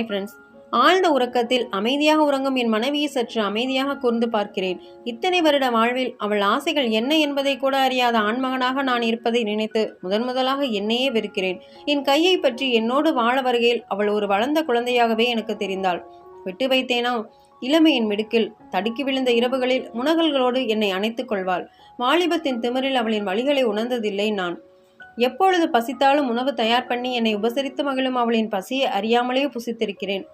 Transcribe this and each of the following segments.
Hi friends ஆழ்ந்த உறக்கத்தில் அமைதியாக உறங்கும் என் மனைவியை சற்று அமைதியாக கூர்ந்து பார்க்கிறேன். இத்தனை வருட வாழ்வில் அவள் ஆசைகள் என்ன என்பதை கூட அறியாத ஆண்மகனாக நான் இருப்பதை நினைத்து முதன் முதலாக என்னையே வெறுக்கிறேன். என் கையை பற்றி என்னோடு வாழ வருகையில் அவள் ஒரு வளர்ந்த குழந்தையாகவே எனக்கு தெரிந்தாள். விட்டு வைத்தேனோ? இளமையின் மிடுக்கில் தடுக்கி விழுந்த இரவுகளில் முனகல்களோடு என்னை அணைத்துக் கொள்வாள். வாலிபத்தின் திமிரில் அவளின் வழிகளை உணர்ந்ததில்லை நான். எப்பொழுது பசித்தாலும் உணவு தயார் பண்ணி என்னை உபசரித்து மகிழும் அவளின் பசியை அறியாமலே புசித்திருக்கிறேன்.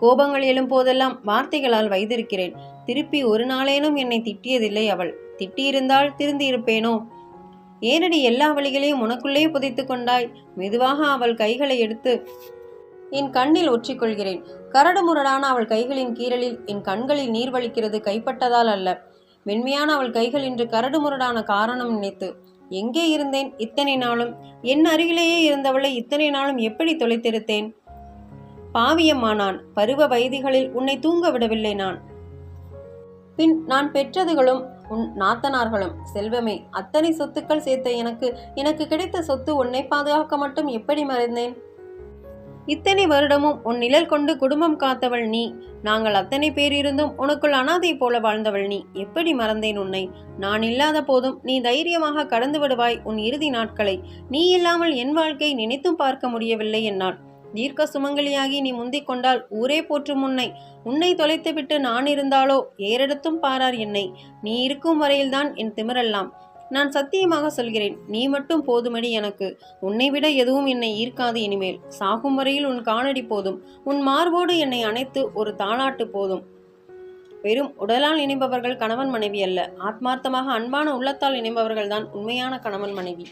கோபங்கள் எழும் போதெல்லாம் வார்த்தைகளால் வைத்திருக்கிறேன். திருப்பி ஒரு நாளேனும் என்னை திட்டியதில்லை அவள். திட்டியிருந்தால் திருந்தியிருப்பேனோ? ஏனடி எல்லா வழிகளையும் உனக்குள்ளே புதைத்து கொண்டாய்? மெதுவாக அவள் கைகளை எடுத்து என் கண்ணில் ஒற்றிக்கொள்கிறேன். கரடுமுரடான அவள் கைகளின் கீறலில் என் கண்களில் நீர் வலிக்கிறது கைப்பட்டதால் அல்ல. மென்மையான அவள் கைகள் இன்று கரடுமுரடான காரணம் நினைத்து எங்கே இருந்தேன்? இத்தனை நாளும். என் அருகிலேயே இருந்தவளை இத்தனை நாளும் எப்படி தொலைத்திருத்தேன்? பாவியம்மா நான் பருவ வயதிகளில் உன்னை தூங்க விடவில்லை நான். பின் நான் பெற்றதுகளும் உன் நாத்தனார்களும். செல்வமே அத்தனை சொத்துக்கள் சேர்த்த எனக்கு எனக்கு கிடைத்த சொத்து உன்னை பாதுகாக்க மட்டும் எப்படி மறந்தேன்? இத்தனை வருடமும் உன் நிழல் கொண்டு குடும்பம் காத்தவள் நீ. நாங்கள் அத்தனை பேர் இருந்தும் உனக்குள் அனாதை போல வாழ்ந்தவள் நீ. எப்படி மறந்தேன் உன்னை? நான் இல்லாத போதும் நீ தைரியமாக கடந்து விடுவாய் உன் இறுதி நாட்களை. நீ இல்லாமல் என் வாழ்க்கை நினைத்தும் பார்க்க முடியவில்லை என்னால் தீர்க்க சுமங்கலியாகி நீ முந்திக் கொண்டால் ஊரே போற்றும் உன்னை. உன்னை தொலைத்துவிட்டு நான் இருந்தாலோ? ஏறெடுத்தும் பாரார் என்னை. நீ இருக்கும் வரையில்தான் என் திமிரெல்லாம். நான் சத்தியமாக சொல்கிறேன் நீ மட்டும் போதுமடி எனக்கு. உன்னை விட எதுவும் என்னை ஈர்க்காது இனிமேல். சாகும் வரையில் உன் காணடி போதும். உன் மார்போடு என்னை அணைத்து ஒரு தாளாட்டு போதும். வெறும் உடலால் இணைபவர்கள் கணவன் மனைவி அல்ல. ஆத்மார்த்தமாக அன்பான உள்ளத்தால் இணைபவர்கள்தான் உண்மையான கணவன் மனைவி.